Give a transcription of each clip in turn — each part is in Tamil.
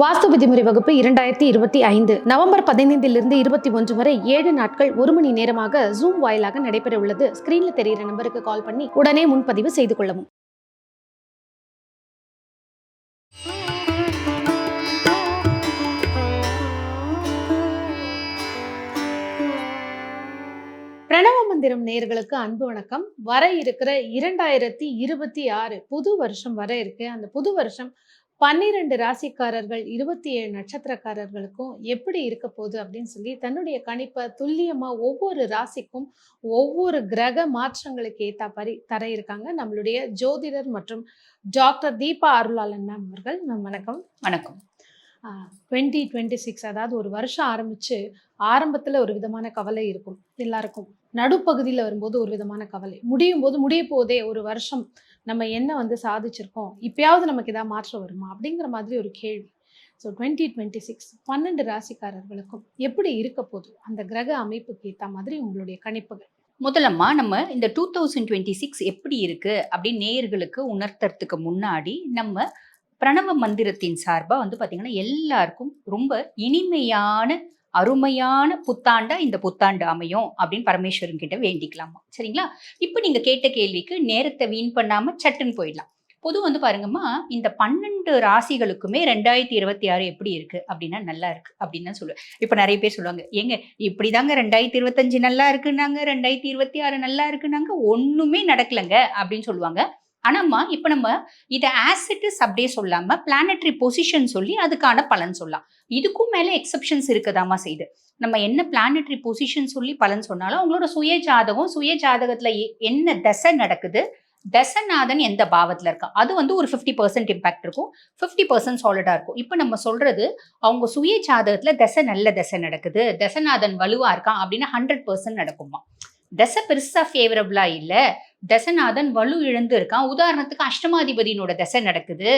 வாஸ்து விதிமுறை வகுப்பு இரண்டாயிரத்தி இருபத்தி ஐந்து நவம்பர் பதினைந்திலிருந்து இருபத்தி ஒன்று வரை ஏழு நாட்கள் ஒரு மணி நேரமாக ஜூம் வாயிலாக நடைபெற உள்ளது. ஸ்கிரீன்ல தெரிகிற நம்பருக்கு கால் பண்ணி உடனே முன்பதிவு செய்து கொள்ளவும். பிரணவ மந்திரம் நேர்களுக்கு அன்பு வணக்கம். வர இருக்கிற இரண்டாயிரத்தி இருபத்தி ஆறு புது வருஷம் வர இருக்கு. அந்த புது வருஷம் பன்னிரண்டு ராசிக்காரர்கள் இருபத்தி ஏழு நட்சத்திரக்காரர்களுக்கும் எப்படி இருக்க போகுது அப்படின்னு சொல்லி தன்னுடைய கணிப்பை துல்லியமா ஒவ்வொரு ராசிக்கும் ஒவ்வொரு கிரக மாற்றங்களுக்கு ஏத்தா பரி தர இருக்காங்க. நம்மளுடைய ஜோதிடர் மற்றும் டாக்டர் தீபா அருளாளன் மேம் அவர்கள். மேம் வணக்கம். வணக்கம். டுவெண்ட்டி டுவெண்ட்டி சிக்ஸ் அதாவது ஒரு வருஷம் ஆரம்பிச்சு ஆரம்பத்துல ஒரு விதமான கவலை இருக்கும். எல்லாருக்கும். நடுப்பகுதியில் வரும்போது ஒரு விதமான கவலை. முடியும் போது முடிய போதே ஒரு வருஷம் நம்ம என்ன வந்து சாதிச்சிருக்கோம் இப்பயாவது நமக்கு ஏதாவது மாற்றம் வருமா? அப்படிங்கிற மாதிரி ஒரு கேள்வி. ஸோ டுவெண்ட்டி டுவெண்ட்டி சிக்ஸ் பன்னெண்டு ராசிக்காரர்களுக்கும் எப்படி இருக்க போதும் அந்த கிரக அமைப்புக்கு ஏற்ற மாதிரி உங்களுடைய கணிப்புகள். முதலம்மா நம்ம இந்த டூ தௌசண்ட் டுவெண்ட்டி சிக்ஸ் எப்படி இருக்கு? அப்படின்னு நேயர்களுக்கு உணர்த்துறதுக்கு முன்னாடி நம்ம பிரணவ மந்திரத்தின் சார்பாக வந்து பார்த்திங்கன்னா எல்லாருக்கும் ரொம்ப இனிமையான அருமையான புத்தாண்டா இந்த புத்தாண்டு அமையும் அப்படின்னு பரமேஸ்வரன் கிட்ட வேண்டிக்கலாமா? சரிங்களா? இப்போ நீங்க கேட்ட கேள்விக்கு நேரத்தை வீண் பண்ணாம சட்டுன்னு போயிடலாம். பொது வந்து பாருங்கம்மா இந்த பன்னெண்டு ராசிகளுக்குமே ரெண்டாயிரத்தி இருபத்தி ஆறு எப்படி இருக்கு? அப்படின்னா நல்லா இருக்கு அப்படின்னு தான் சொல்லுவேன். இப்போ நிறைய பேர் சொல்லுவாங்க ஏங்க இப்படிதாங்க ரெண்டாயிரத்தி இருபத்தஞ்சு நல்லா இருக்குன்னாங்க ரெண்டாயிரத்தி இருபத்தி ஆறு நல்லா இருக்குன்னாங்க ஒண்ணுமே நடக்கலைங்க அப்படின்னு சொல்லுவாங்க. ஆனாம்மா இப்போ நம்ம இதை ஆசிட்டிஸ் அப்படியே சொல்லாம பிளானட்ரி பொசிஷன் சொல்லி அதுக்கான பலன் சொல்லலாம். இதுக்கும் மேல எக்ஸப்ஷன்ஸ் இருக்கதாமா செய்யுது நம்ம என்ன பிளானட்ரி பொசிஷன் சொல்லி பலன் சொன்னாலும் அவங்களோட சுய ஜாதகம் சுய ஜாதகத்தில் என்ன தசை நடக்குது தசநாதன் எந்த பாவத்துல இருக்கா அது வந்து ஒரு ஃபிஃப்டி பர்சன்ட் இம்பாக்ட் இருக்கும். ஃபிஃப்டி பர்சன்ட் சாலிடாக இருக்கும். இப்போ நம்ம சொல்றது அவங்க சுய ஜாதகத்துல தசை நல்ல தசை நடக்குது தசநாதன் வலுவாக இருக்கான் அப்படின்னு ஹண்ட்ரட் பர்சன்ட் நடக்குமா தசை பெருசா ஃபேவரபிளா இல்ல. தசநாதன் வலு இழந்து இருக்கான். உதாரணத்துக்கு அஷ்டமாதிபதியினோட தசை நடக்குது.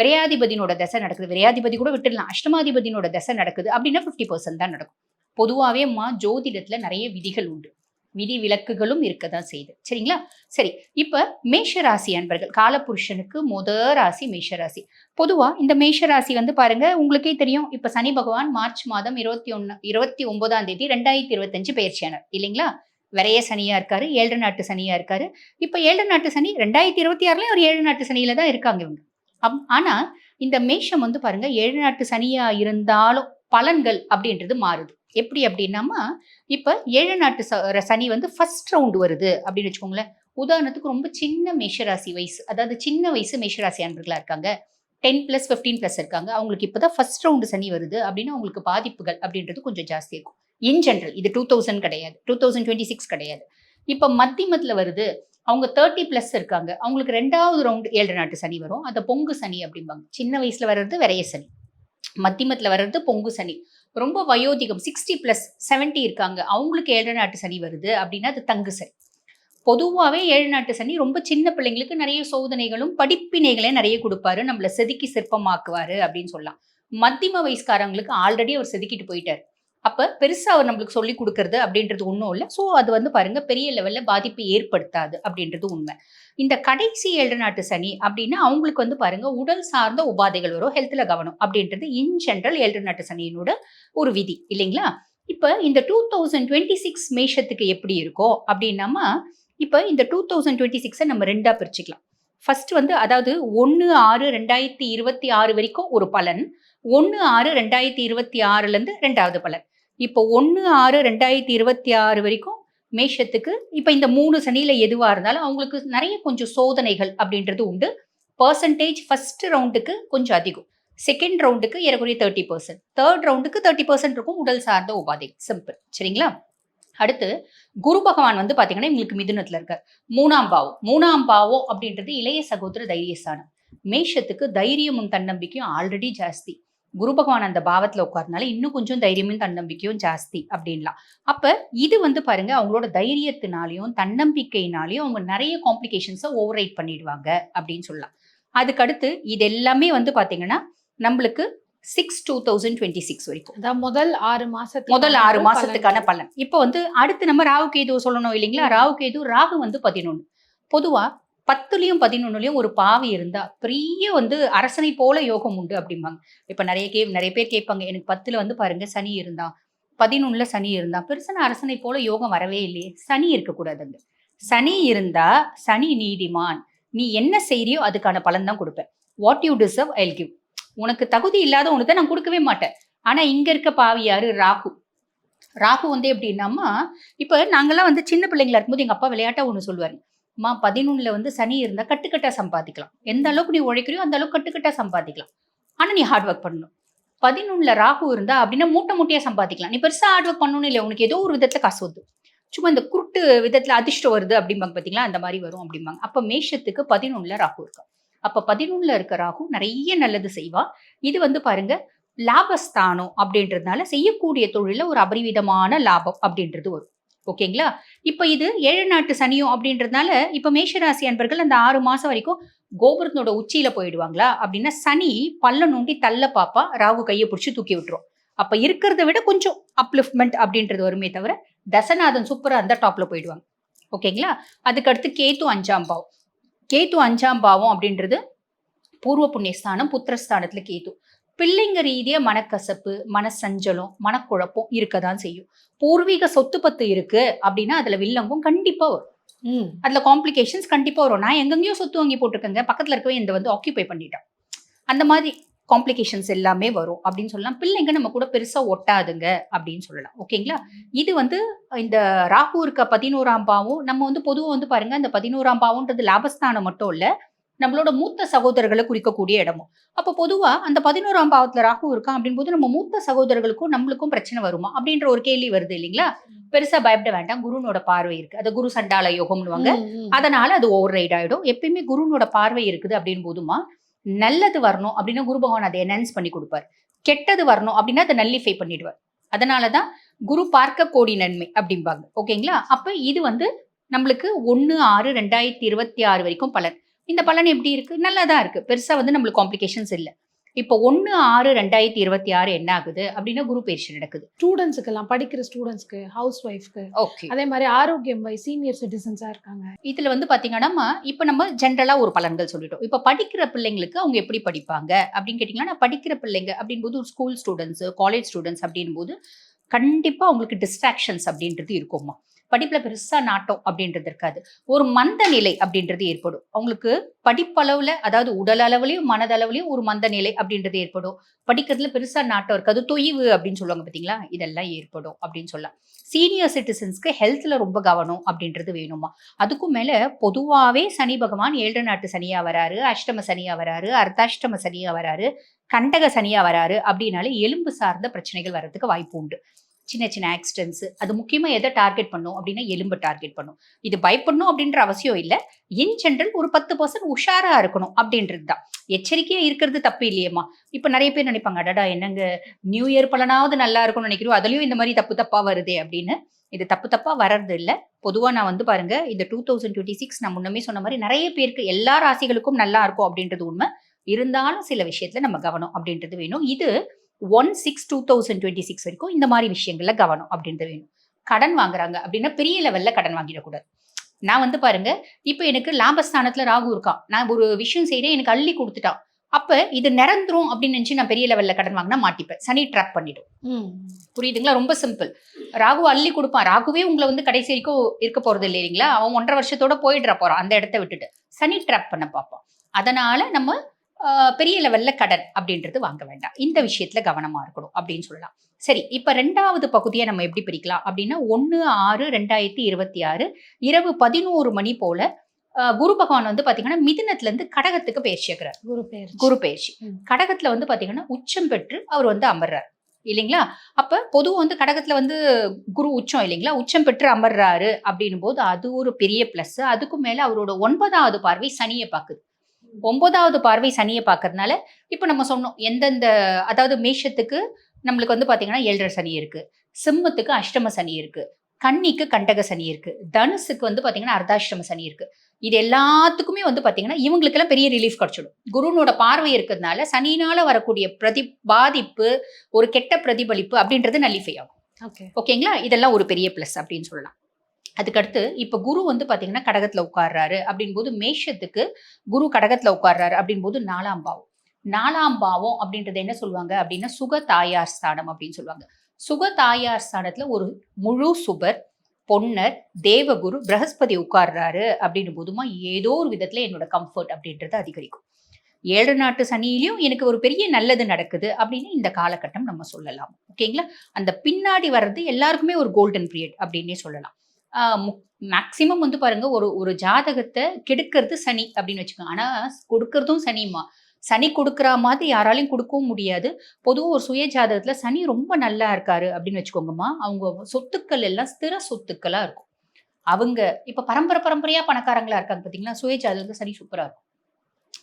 விரையாதிபதியினோட தசை நடக்குது. விரையாதிபதி கூட விட்டுடலாம். அஷ்டமாதிபதியினோட தசை நடக்குது அப்படின்னா ஃபிஃப்டி பர்சன்ட் தான் நடக்கும். பொதுவாகவே மா ஜோதிடத்துல நிறைய விதிகள் உண்டு. விதி விலக்குகளும் இருக்க தான் செய்யுது சரிங்களா? சரி இப்ப மேஷராசி அன்பர்கள். காலபுருஷனுக்கு முத ராசி மேஷராசி பொதுவாக இந்த மேஷராசி வந்து பாருங்க உங்களுக்கே தெரியும். இப்போ சனி பகவான் மார்ச் மாதம் இருபத்தி ஒன்று இருபத்தி ஒன்பதாம் தேதி ரெண்டாயிரத்தி இருபத்தஞ்சு பயிற்சியானார் இல்லைங்களா? விரைய சனியாக இருக்காரு ஏழு நாட்டு சனியாக இருக்காரு. இப்போ ஏழு நாட்டு சனி ரெண்டாயிரத்தி இருபத்தி ஆறுலயும் ஒரு ஏழு நாட்டு சனியில தான் இருக்காங்க இவங்க. அப்- ஆனால் இந்த மேஷம் வந்து பாருங்க ஏழு நாட்டு சனியாக இருந்தாலும் பலன்கள் அப்படின்றது மாறுது. எப்படி அப்படின்னாமா இப்போ ஏழு நாட்டு ச- சனி வந்து ஃபர்ஸ்ட் ரவுண்ட் வருது அப்படின்னு வச்சுக்கோங்களேன். உதாரணத்துக்கு ரொம்ப சின்ன மேஷராசி வயசு அதாவது சின்ன வயசு மேஷராசி அன்பர்களாக இருக்காங்க. டென் ப்ளஸ் ஃபிஃப்டீன் ப்ளஸ் இருக்காங்க. அவங்களுக்கு இப்போ தான் ஃபர்ஸ்ட் ரவுண்டு சனி வருது அப்படின்னா அவங்களுக்கு பாதிப்புகள் அப்படின்றது கொஞ்சம் ஜாஸ்தி இருக்கும். இன் ஜென்ரல் இது டூ தௌசண்ட் கிடையாது. டூ தௌசண்ட் டுவெண்ட்டி சிக்ஸ் கிடையாது. இப்போ மத்தியமத்தில் வருது அவங்க தேர்ட்டி ப்ளஸ் இருக்காங்க. அவங்களுக்கு ரெண்டாவது ரவுண்டு ஏழு நாட்டு சனி வரும். அதை பொங்கு சனி அப்படிம்பாங்க. சின்ன வயசில் வர்றது விரைய சனி. மத்தியமத்தில் வர்றது பொங்கு சனி. ரொம்ப வயோதிகம் சிக்ஸ்டி ப்ளஸ் 70 இருக்காங்க. அவங்களுக்கு ஏழு நாட்டு சனி வருது அப்படின்னா அது தங்கு சனி. பொதுவாகவே ஏழு நாட்டு சனி ரொம்ப சின்ன பிள்ளைங்களுக்கு நிறைய சோதனைகளும் படிப்பினைகளையும் நிறைய கொடுப்பாரு. நம்மளை செதுக்கி சிற்பமாக்குவாரு அப்படின்னு சொல்லலாம். மத்தியம வயசுக்காரங்களுக்கு ஆல்ரெடி அவர் செதுக்கிட்டு போயிட்டார். அப்போ பெருசாக அவர் நம்மளுக்கு சொல்லி கொடுக்கறது அப்படின்றது ஒன்றும் இல்லை. ஸோ அது வந்து பாருங்க பெரிய லெவலில் பாதிப்பு ஏற்படுத்தாது அப்படின்றது உண்மை. இந்த கடைசி ஏழு நாட்டு சனி அப்படின்னா அவங்களுக்கு வந்து பாருங்க உடல் சார்ந்த உபாதைகள் வரும் ஹெல்த்தில் கவனம் அப்படின்றது இன் ஜென்ரல் ஏழு நாட்டு சனியினோட ஒரு விதி இல்லைங்களா? இப்போ இந்த டூ தௌசண்ட் டுவெண்ட்டி சிக்ஸ் மேஷத்துக்கு எப்படி இருக்கோ அப்படின்னாமா இப்போ இந்த டூ தௌசண்ட் டுவெண்ட்டி சிக்ஸை நம்ம ரெண்டாக பிரிச்சுக்கலாம். ஃபர்ஸ்ட் வந்து அதாவது ஒன்று ஆறு ரெண்டாயிரத்தி இருபத்தி ஆறு வரைக்கும் ஒரு பலன் ஒன்று ஆறு ரெண்டாயிரத்தி இருபத்தி ஆறுலேருந்து ரெண்டாவது பலன். இப்போ ஒன்று ஆறு ரெண்டாயிரத்தி இருபத்தி ஆறு வரைக்கும் மேஷத்துக்கு இப்போ இந்த மூணு சனியில் எதுவாக இருந்தாலும் அவங்களுக்கு நிறைய கொஞ்சம் சோதனைகள் அப்படின்றது உண்டு. பர்சன்டேஜ் ஃபர்ஸ்ட் ரவுண்டுக்கு கொஞ்சம் அதிகம். செகண்ட் ரவுண்டுக்கு ஏறக்குறைய தேர்ட்டி பர்சன்ட் தேர்ட் ரவுண்டுக்கு தேர்ட்டி பர்சன்ட் இருக்கும் உடல் சார்ந்த உபாதை. சிம்பிள் சரிங்களா? அடுத்து குரு பகவான் வந்து பார்த்தீங்கன்னா எங்களுக்கு மிதுனத்தில் இருக்கார். மூணாம் பாவம். மூணாம் பாவம் அப்படின்றது இளைய சகோதர தைரியஸ்தானம். மேஷத்துக்கு தைரியமும் தன்னம்பிக்கையும் ஆல்ரெடி ஜாஸ்தி. குரு பகவான் அந்த பாவத்துல உட்கார்னால இன்னும் கொஞ்சம் தைரியமும் தன்னம்பிக்கையும் ஜாஸ்தி அப்படின்லாம். அப்ப இது வந்து பாருங்க அவங்களோட தைரியத்தினாலையும் தன்னம்பிக்கையினாலையும் அவங்க நிறைய காம்ப்ளிகேஷன்ஸை ஓவர் ரைட் பண்ணிடுவாங்க அப்படின்னு சொல்லலாம். அதுக்கடுத்து இது எல்லாமே வந்து பாத்தீங்கன்னா நம்மளுக்கு six two thousand twenty six வரைக்கும். அதான் முதல் ஆறு மாசத்துக்கு முதல் ஆறு மாசத்துக்கான பலன். இப்போ வந்து அடுத்து நம்ம ராகு கேது சொல்லணும் இல்லைங்களா? ராகு கேது ராகு வந்து பதினொன்று பொதுவா பத்துலேயும் பதினொன்னுலயும் ஒரு பாவி இருந்தால் பெரிய வந்து அரசனை போல யோகம் உண்டு அப்படிம்பாங்க. இப்போ நிறைய கே நிறைய பேர் கேட்பாங்க எனக்கு பத்தில் வந்து பாருங்கள் சனி இருந்தா. பதினொன்றில் சனி இருந்தா பெருசான அரசனை போல யோகம் வரவே இல்லையே. சனி இருக்கக்கூடாதுங்க. சனி இருந்தா சனி நீதிமான். நீ என்ன செய்கிறியோ அதுக்கான பலன் தான் கொடுப்பேன் what you deserve I give உனக்கு தகுதி இல்லாத உனக்கு நான் கொடுக்கவே மாட்டேன். ஆனால் இங்கே இருக்க பாவி யாரு? ராகு. ராகு வந்து எப்படின்னாமா இப்போ நாங்கள்லாம் வந்து சின்ன பிள்ளைங்களா இருக்கும்போது எங்கள் அப்பா விளையாட்டா ஒன்று சொல்லுவாரு. அம்மா பதினொன்னுல வந்து சனி இருந்தா கட்டுக்கட்டா சம்பாதிக்கலாம். எந்த அளவுக்கு நீ உழைக்கிறியோ அந்த அளவுக்கு கட்டுக்கட்டா சம்பாதிக்கலாம். ஆனா நீ ஹார்ட் ஒர்க் பண்ணணும். பதினொன்னுல ராகு இருந்தா அப்படின்னா மூட்டை மூட்டையா சம்பாதிக்கலாம். நீ பெருசா ஹார்ட் ஒர்க் பண்ணணும் இல்லை உனக்கு ஏதோ ஒரு விதத்துல காசு வந்து சும்மா இந்த குருட்டு விதத்துல அதிர்ஷ்டம் வருது அப்படிம்பாங்க பாத்தீங்களா? அந்த மாதிரி வரும் அப்படிம்பாங்க. அப்ப மேஷத்துக்கு பதினொன்னுல ராகு இருக்கா? அப்ப பதினொன்னுல இருக்க ராகு நிறைய நல்லது செய்வா. இது வந்து பாருங்க லாபஸ்தானம் அப்படின்றதுனால செய்யக்கூடிய தொழில ஒரு அபரிவிதமான லாபம் அப்படின்றது வரும். ஓகேங்களா? இப்போ இது ஏழு நாட்டு சனியும் அப்படின்றதுனால இப்போ மேஷராசி அன்பர்கள் அந்த ஆறு மாசம் வரைக்கும் கோபுரத்தினோட உச்சியில போயிடுவாங்களா? அப்படின்னா சனி பல்ல நோண்டி தள்ள பாப்பா ராகு கையை பிடிச்சி தூக்கி விட்டுரும். அப்போ இருக்கிறத விட கொஞ்சம் அப்லிஃப்ட்மெண்ட் அப்படின்றது வருமே தவிர தசநாதன் சூப்பராக அந்த டாப்ல போயிடுவாங்க. ஓகேங்களா? அதுக்கடுத்து கேத்து அஞ்சாம் பாவம். கேத்து அஞ்சாம் பாவம் அப்படின்றது பூர்வ புண்ணியஸ்தானம் புத்திரஸ்தானத்துல கேத்து பிள்ளைங்க ரீதியா மனக்கசப்பு மனசஞ்சலம் மனக்குழப்பம் இருக்கதான் செய்யும். பூர்வீக சொத்து பத்து இருக்கு அப்படின்னா அதுல வில்லங்கம் கண்டிப்பா வரும். ம். அதுல காம்ப்ளிகேஷன்ஸ் கண்டிப்பா வரும். நான் எங்கெங்கேயோ சொத்து வாங்கி போட்டிருக்கேங்க. பக்கத்துல இருக்கவே இந்த வந்து ஆக்கியூபை பண்ணிட்டான். அந்த மாதிரி காம்ப்ளிகேஷன்ஸ் எல்லாமே வரும் அப்படின்னு சொல்லலாம். பிள்ளைங்க நம்ம கூட பெருசா ஒட்டாதுங்க அப்படின்னு சொல்லலாம். ஓகேங்களா? இது வந்து இந்த ராகு இருக்க பதினோராம் பாவம் நம்ம வந்து பொதுவா வந்து பாருங்க இந்த பதினோராம் பாவம்ன்றது லாபஸ்தானம் மட்டும் இல்ல நம்மளோட மூத்த சகோதரர்களை குறிக்கக்கூடிய இடமும். அப்போ பொதுவா அந்த பதினோராம் பாவத்துல ராகு இருக்கான் அப்படின் போது நம்ம மூத்த சகோதரர்களுக்கும் நம்மளுக்கும் பிரச்சனை வருமா? அப்படின்ற ஒரு கேள்வி வருது இல்லைங்களா? பெருசா பயப்பட வேண்டாம். குருனோட பார்வை இருக்கு. அது குரு சண்டால யோகம்னுவாங்க. அதனால அது ஓவர் ரைட் ஆயிடும். எப்பயுமே குருனோட பார்வை இருக்குது அப்படின்னு போதுமா நல்லது வரணும் அப்படின்னா குரு பகவான் அதை என்ஹான்ஸ் பண்ணி கொடுப்பார். கெட்டது வரணும் அப்படின்னா அதை நல்லிஃபை பண்ணிடுவார். அதனாலதான் குரு பார்க்க கோடி நன்மை அப்படிம்பாங்க. ஓகேங்களா? அப்ப இது வந்து நம்மளுக்கு ஒன்னு ஆறு ரெண்டாயிரத்தி இருபத்தி ஆறு வரைக்கும் பலன். இந்த பலன் எப்படி இருக்கு? நல்லதா இருக்கு. பெருசா வந்து நம்மளுக்கு காம்ப்ளிகேஷன்ஸ் இல்ல. இப்போ ஒன்னு ஆறு ரெண்டாயிரத்தி இருபத்தி ஆறு என்ன ஆகுது? அப்படின்னா குரு பயிற்சி நடக்குது. ஸ்டூடெண்ட்ஸுக்கெல்லாம் படிக்கிற ஸ்டூடெண்ட்ஸ்க்கு ஹவுஸ் ஒய்ஃப்க்கு ஓகே அதே மாதிரி ஆரோக்கியம் வை சீனியர் சிட்டிசன்ஸா இருக்காங்க. இதுல வந்து பாத்தீங்கன்னா இப்ப நம்ம ஜென்ரலா ஒரு பலன்கள் சொல்லிட்டோம். இப்ப படிக்கிற பிள்ளைங்களுக்கு அவங்க எப்படி படிப்பாங்க? அப்படின்னு கேட்டீங்கன்னா நான் படிக்கிற பிள்ளைங்க அப்படின் போது ஒரு ஸ்கூல் ஸ்டூடெண்ட்ஸ் காலேஜ் ஸ்டூடெண்ட்ஸ் அப்படின் போது கண்டிப்பா அவங்களுக்கு டிஸ்ட்ராக்ஷன்ஸ் அப்படின்றது இருக்கும்மா. படிப்புல பெருசா நாட்டம் அப்படின்றது இருக்காது. ஒரு மந்த நிலை அப்படின்றது ஏற்படும். அவங்களுக்கு படிப்பளவுல அதாவது உடல் அளவுலையும் மனதளவுலயும் ஒரு மந்த நிலை அப்படின்றது ஏற்படும். படிக்கிறதுல பெருசா நாட்டம் இருக்காது. தொய்வு அப்படின்னு சொல்லுவாங்க பாத்தீங்களா? இதெல்லாம் ஏற்படும் அப்படின்னு சொல்லலாம். சீனியர் சிட்டிசன்ஸ்க்கு ஹெல்த்ல ரொம்ப கவனம் அப்படின்றது வேணுமா? அதுக்கும் மேல பொதுவாவே சனி பகவான் ஏழு நாட்டு சனியா வராரு அஷ்டம சனியா வராரு அர்த்தாஷ்டம சனியா வராரு கண்டக சனியா வராரு அப்படின்னாலே எலும்பு சார்ந்த பிரச்சனைகள் வர்றதுக்கு வாய்ப்பு உண்டு. சின்ன சின்ன ஆக்சிடென்ட்ஸ் அது முக்கியமாக எதை டார்கெட் பண்ணும் அப்படின்னா எலும்பு டார்கெட் பண்ணும். இது பயப்படணும் அப்படின்ற அவசியம் இல்லை. இன் ஜென்ரல் ஒரு பத்து பர்சன்ட் உஷாராக இருக்கணும் அப்படின்றது தான். எச்சரிக்கையாக இருக்கிறது தப்பு இல்லையம்மா. இப்போ நிறைய பேர் நினைப்பாங்க அடடா என்னங்க நியூ இயர் பலனாவது நல்லா இருக்கும்னு நினைக்கிறோம். அதுலேயும் இந்த மாதிரி தப்பு தப்பாக வருதே அப்படின்னு. இது தப்பு தப்பாக வர்றது இல்லை. பொதுவாக நான் வந்து பாருங்க இந்த டூ தௌசண்ட் டுவெண்ட்டி சிக்ஸ் நான் முன்னமே சொன்ன மாதிரி நிறைய பேருக்கு எல்லா ராசிகளுக்கும் நல்லா இருக்கும் அப்படின்றது உண்மை. இருந்தாலும் சில விஷயத்துல நம்ம கவனம் அப்படின்றது வேணும். இது one six two thousand twenty six வரைக்கும் இந்த மாதிரி விஷயங்கள்ல கவனம் அப்படின்றது வேணும். கடன் வாங்குறாங்க அப்படின்னா பெரிய லெவல்ல கடன் வாங்கிடக்கூடாது. நான் வந்து பாருங்க இப்போ எனக்கு லாபஸ்தானத்துல ராகு இருக்கான் நான் ஒரு விஷயம் செய்றேன் எனக்கு அள்ளி கொடுத்துட்டான் அப்ப இது நிரந்தரும் அப்படின்னு நினைச்சு நான் பெரிய லெவல்ல கடன் வாங்கினா மாட்டிப்பேன். சனி ட்ராப் பண்ணிடும். ம். புரியுதுங்களா? ரொம்ப சிம்பிள் ராகு அள்ளி கொடுப்பான். ராகுவே உங்களை வந்து கடைசி வரைக்கும் இருக்க போறது இல்லை இல்லைங்களா? அவன் ஒன்றரை வருஷத்தோட போயிடுற போறான். அந்த இடத்த விட்டுட்டு. சனி ட்ராப் பண்ண பார்ப்பான். அதனால நம்ம பெரிய லெவல்ல கடன் அப்படின்றது வாங்க வேண்டாம். இந்த விஷயத்துல கவனமா இருக்கணும் அப்படின்னு சொல்லலாம். சரி இப்ப ரெண்டாவது பகுதியை நம்ம எப்படி பிரிக்கலாம் அப்படின்னா ஒன்னு ஆறு ரெண்டாயிரத்தி இருபத்தி ஆறு இரவு பதினோரு மணி போல குரு பகவான் வந்து பாத்தீங்கன்னா மிதுனத்துல இருந்து கடகத்துக்கு பயிற்சி ஆகுறார் குரு பேர் குரு பயிற்சி. கடகத்துல வந்து பாத்தீங்கன்னா உச்சம் பெற்று அவர் வந்து அமர்றார். இல்லைங்களா? அப்ப பொதுவா வந்து கடகத்துல வந்து குரு உச்சம் இல்லைங்களா? உச்சம் பெற்று அமர்றாரு அப்படின்னும் போது அது ஒரு பெரிய பிளஸ் அதுக்கும் மேல அவரோட ஒன்பதாவது பார்வை சனியை பாக்குது ஒன்பதாவது பார்வை சனியை பார்க்கறதுனால இப்போ நம்ம சொன்னோம் எந்தெந்த அதாவது மேஷத்துக்கு நம்மளுக்கு வந்து பாத்தீங்கன்னா ஏழரை சனி இருக்கு சிம்மத்துக்கு அஷ்டம சனி இருக்கு கன்னிக்கு கண்டக சனி இருக்கு தனுசுக்கு வந்து பாத்தீங்கன்னா அர்த்தாஷ்டம சனி இருக்கு. இது எல்லாத்துக்குமே வந்து பாத்தீங்கன்னா இவங்களுக்கெல்லாம் பெரிய ரிலீஃப் கிடைச்சிடும். குருனோட பார்வை இருக்கிறதுனால சனினால வரக்கூடிய பிரதி பாதிப்பு ஒரு கெட்ட பிரதிபலிப்பு அப்படின்றது நல்லிஃபை ஆகும். ஓகே ஓகேங்களா இதெல்லாம் ஒரு பெரிய ப்ளஸ் அப்படின்னு சொல்லலாம். அதுக்கடுத்து இப்ப குரு வந்து பாத்தீங்கன்னா கடகத்துல உட்கார்றாரு. அப்படின்போது மேஷத்துக்கு குரு கடகத்துல உட்கார்றாரு. அப்படின்போது நாலாம் பாவம். நாலாம் பாவம் அப்படின்றது என்ன சொல்லுவாங்க? அப்படின்னா சுக தாயார் ஸ்தானம் அப்படின்னு சொல்லுவாங்க. சுக தாயார் ஸ்தானத்துல ஒரு முழு சுபர் பொன்னர் தேவகுரு பிரகஸ்பதி உட்கார்றாரு. அப்படின்னும் போதுமா ஏதோ ஒரு விதத்துல என்னோட கம்ஃபர்ட் அப்படின்றது அதிகரிக்கும். ஏழு நாட்டு சனியிலையும் எனக்கு ஒரு பெரிய நல்லது நடக்குது அப்படின்னு இந்த காலகட்டம் நம்ம சொல்லலாம். ஓகேங்களா? அந்த பின்னாடி வர்றது எல்லாருக்குமே ஒரு கோல்டன் பீரியட் அப்படின்னே சொல்லலாம். மேக்சிமம் வந்து பாருங்க ஒரு ஒரு ஜாதகத்தை கெடுக்கிறது சனி அப்படின்னு வச்சுக்கோங்க. ஆனா கொடுக்கறதும் சனிமா சனி கொடுக்குற மாதிரி யாராலையும் கொடுக்கவும் முடியாது. பொதுவாக ஒரு சுய ஜாதகத்துல சனி ரொம்ப நல்லா இருக்காரு அப்படின்னு வச்சுக்கோங்கம்மா. அவங்க சொத்துக்கள் எல்லாம் ஸ்திர சொத்துக்களா இருக்கும். அவங்க இப்ப பரம்பரை பரம்பரையா பணக்காரங்களா இருக்காங்க பாத்தீங்களா? சுய ஜாதகத்துல சனி சூப்பரா இருக்கும்.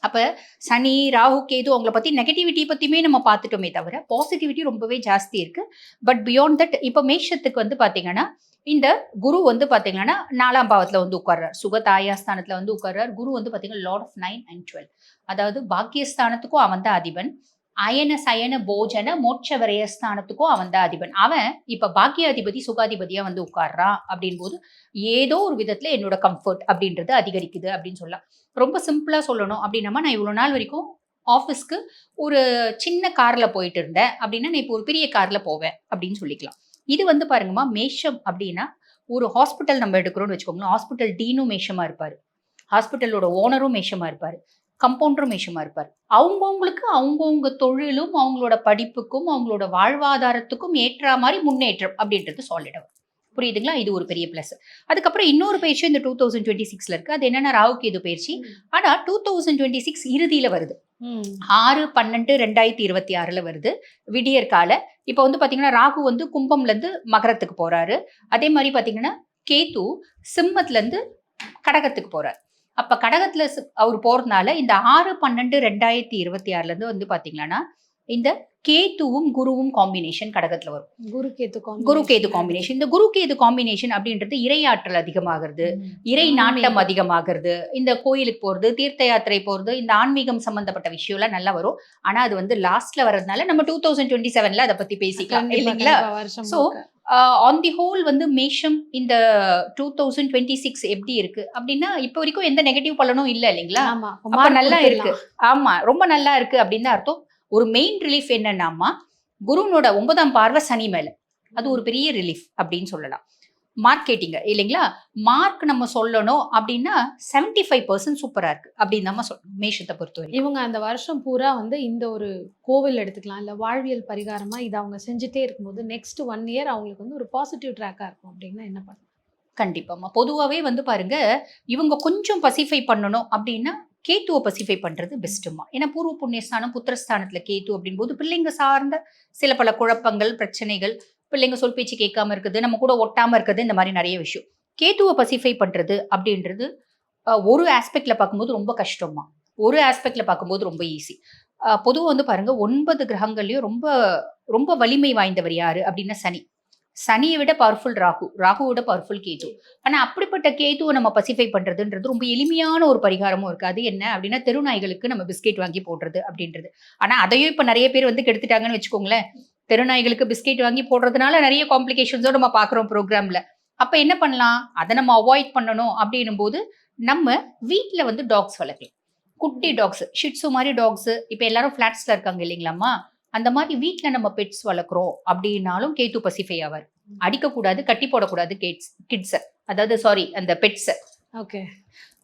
அப்ப சனி ராகு கேது அவங்கள பத்தி நெகட்டிவிட்டி பத்தியுமே நம்ம பார்த்துட்டோமே தவிர பாசிட்டிவிட்டி ரொம்பவே ஜாஸ்தி இருக்கு. பட் பியாண்ட் தட் இப்ப மேஷத்துக்கு வந்து பாத்தீங்கன்னா இந்த குரு வந்து பாத்தீங்கன்னா நாலாம் பாவத்துல வந்து உட்கார்றார். சுக தாயாஸ்தானத்துல வந்து உட்கார்றார். குரு வந்து பாத்தீங்கன்னா lord of nine and twelve அதாவது பாக்கியஸ்தானத்துக்கும் அவன் தான் அதிபன். அயன சயன போஜன மோட்ச விரயஸ்தானத்துக்கும் அவன் தான் அதிபன். அவன் இப்ப பாக்கியாதிபதி சுகாதிபதியா வந்து உட்கார்றான் அப்படின் போது ஏதோ ஒரு விதத்துல என்னோட கம்ஃபர்ட் அப்படின்றது அதிகரிக்குது அப்படின்னு சொல்லலாம். ரொம்ப சிம்பிளா சொல்லணும். அப்படின்னா நான் இவ்வளவு நாள் வரைக்கும் ஆஃபீஸ்க்கு ஒரு சின்ன கார்ல போயிட்டு இருந்தேன். அப்படின்னா நான் இப்போ ஒரு பெரிய கார்ல போவேன் அப்படின்னு சொல்லிக்கலாம். இது வந்து பாருங்கம்மா மேஷம் அப்படின்னா ஒரு ஹாஸ்பிட்டல் நம்ம எடுக்கிறோம்னு வச்சுக்கோங்களேன். ஹாஸ்பிட்டல் டீனும் மேஷமா இருப்பாரு. ஹாஸ்பிட்டலோட ஓனரும் மேஷமா இருப்பாரு. கம்பவுண்டரும் மேஷமா இருப்பார். அவங்கவுங்களுக்கு அவங்கவுங்க தொழிலும் அவங்களோட படிப்புக்கும் அவங்களோட வாழ்வாதாரத்துக்கும் ஏற்ற மாதிரி முன்னேற்றம் அப்படின்றது சாலிட் புரியுதுங்களா? இது ஒரு பெரிய பிளஸ் அதுக்கப்புறம் இன்னொரு பயிற்சி இந்த டூ தௌசண்ட் டுவெண்ட்டி சிக்ஸ்ல இருக்கு. அது என்னன்னா ராகு கேது பயிற்சி. ஆனா டூ தௌசண்ட் டுவெண்ட்டி சிக்ஸ் இறுதியில வருது. ஆறு பன்னெண்டு ரெண்டாயிரத்தி இருபத்தி ஆறுல வருது. விடியற் கால. இப்போ வந்து பாத்தீங்கன்னா ராகு வந்து கும்பம்ல இருந்து மகரத்துக்கு போறாரு. அதே மாதிரி பாத்தீங்கன்னா கேது சிம்மத்துல இருந்து கடகத்துக்கு போறாரு. அப்ப கடகத்துல அவர் போறதுனால இந்த ஆறு பன்னெண்டு ரெண்டாயிரத்தி இருபத்தி ஆறுல இருந்து வந்து பாத்தீங்கன்னா இந்த கேத்துவும் குருவும் காம்பினேஷன் கடகத்துல வரும். குரு கேது குரு கேது காம்பினேஷன் இந்த குரு கேது காம்பினேஷன் அப்படின்றது இறையாற்றல் அதிகமாகிறது இறை நாட்டம் அதிகமாகிறது இந்த கோயிலுக்கு போறது தீர்த்த யாத்திரை போறது இந்த ஆன்மீகம் சம்பந்தப்பட்ட விஷயம் எல்லாம் நல்லா வரும். ஆனா அது வந்து லாஸ்ட்ல வர்றதுனால நம்ம டூ தௌசண்ட் டுவெண்ட்டி செவன்ல அதை பத்தி பேசிக்கலாம். இல்லைங்களா? So, ஆன் தி ஹோல் வந்து மேஷம் இந்த டூ தௌசண்ட் டுவெண்ட்டி சிக்ஸ் எப்படி இருக்கு? அப்படின்னா இப்போ வரைக்கும் எந்த நெகட்டிவ் பலனும் இல்ல இல்லைங்களா? நல்லா இருக்கு. ஆமா ரொம்ப நல்லா இருக்கு அப்படின்னு தான் அர்த்தம். ஒரு மெயின் ரிலீஃப் என்னன்னாமா குருனோட ஒன்பதாம் பார்வை சனி மேல. அது ஒரு பெரிய ரிலீஃப் அப்படின்னு சொல்லலாம். மார்க்கெட்டிங் இல்லைங்களா? மார்க் நம்ம சொல்லணும் அப்படின்னா 75% ஃபைவ் பர்சன்ட் சூப்பரா இருக்கு அப்படின்னு நம்ம சொல்லணும் மேஷத்தை பொறுத்தவரை இவங்க அந்த வருஷம் பூரா வந்து இந்த ஒரு கோவில் எடுத்துக்கலாம் இல்ல வாழ்வியல் பரிகாரமா இதை அவங்க செஞ்சுட்டே இருக்கும்போது நெக்ஸ்ட் ஒன் இயர் அவங்களுக்கு வந்து ஒரு பாசிட்டிவ் ட்ராக்கா இருக்கும் அப்படின்னா என்ன பண்ணலாம்? கண்டிப்பாமா பொதுவாகவே வந்து பாருங்க இவங்க கொஞ்சம் பசிஃபை பண்ணணும் அப்படின்னா கேத்துவை பசிஃபை பண்ணுறது பெஸ்ட்டுமா ஏன்னா பூர்வ புண்ணியஸ்தானம் புத்திரஸ்தானத்தில் கேத்து அப்படின்போது பிள்ளைங்க சார்ந்த சில பல குழப்பங்கள் பிரச்சனைகள் பிள்ளைங்க சொல் பேச்சு கேட்காம இருக்குது நம்ம கூட ஒட்டாமல் இருக்குது இந்த மாதிரி நிறைய விஷயம். கேத்துவை பசிஃபை பண்ணுறது அப்படின்றது ஒரு ஆஸ்பெக்டில் பார்க்கும்போது ரொம்ப கஷ்டமா ஒரு ஆஸ்பெக்டில் பார்க்கும்போது ரொம்ப ஈஸி பொதுவாக வந்து பாருங்கள் ஒன்பது கிரகங்கள்லையும் ரொம்ப ரொம்ப வலிமை வாய்ந்தவர் யார் அப்படின்னா சனி. சனியை விட பவர்ஃபுல் ராகு. ராகுவோட பவர்ஃபுல் கேது. ஆனால் அப்படிப்பட்ட கேதுவை நம்ம பசிஃபை பண்ணுறதுன்றது ரொம்ப எளிமையான ஒரு பரிகாரமும் இருக்குது. அது என்ன அப்படின்னா தெருநாய்களுக்கு நம்ம பிஸ்கெட் வாங்கி போடுறது அப்படின்றது. ஆனால் அதையும் இப்போ நிறைய பேர் வந்து கெடுத்துட்டாங்கன்னு வச்சுக்கோங்களேன். தெருநாய்களுக்கு பிஸ்கெட் வாங்கி போடுறதுனால நிறைய காம்ப்ளிகேஷன்ஸோ நம்ம பார்க்குறோம் ப்ரோக்ராம்ல அப்போ என்ன பண்ணலாம்? அதை நம்ம அவாய்ட் பண்ணணும் அப்படின்னும் போது நம்ம வீட்டில் வந்து டாக்ஸ் வளர்க்கலாம். குட்டி டாக்ஸ் ஷிட்ஸு மாதிரி டாக்ஸு இப்போ எல்லாரும் ஃப்ளாட்ஸில் இருக்காங்க இல்லைங்களாம்மா? அந்த மாதிரி வீட்ல நம்ம பெட்ஸ் வளர்க்குறோம் அப்படின்னாலும் கேத்து பசிஃபை ஆவார் அடிக்கக்கூடாது கட்டி போடக்கூடாது கிட்ஸ் கிட்ஸை அதாவது சாரி அந்த பெட்ஸை ஓகே.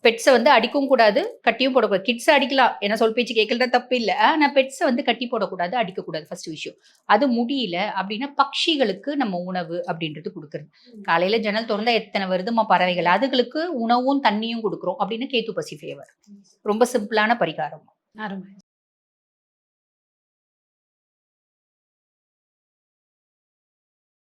பெட்ஸை வந்து அடிக்கவும் கூடாது கட்டியும் போடக்கூடாது. கிட்ஸை அடிக்கலாம் ஏன்னா சொல் பேச்சு கேட்கறது தப்பு இல்லை. ஆனால் பெட்ஸை வந்து கட்டி போடக்கூடாது அடிக்கக்கூடாது ஃபர்ஸ்ட் விஷயம் அது முடியல அப்படின்னா பட்சிகளுக்கு நம்ம உணவு அப்படின்றது கொடுக்குறது. காலையில ஜன்னல் திறந்தா எத்தனை வருதுமா பறவைகள். அதுகளுக்கு உணவும் தண்ணியும் கொடுக்குறோம் அப்படின்னு கேத்து பசிஃபேவர் ரொம்ப சிம்பிளான பரிகாரம்.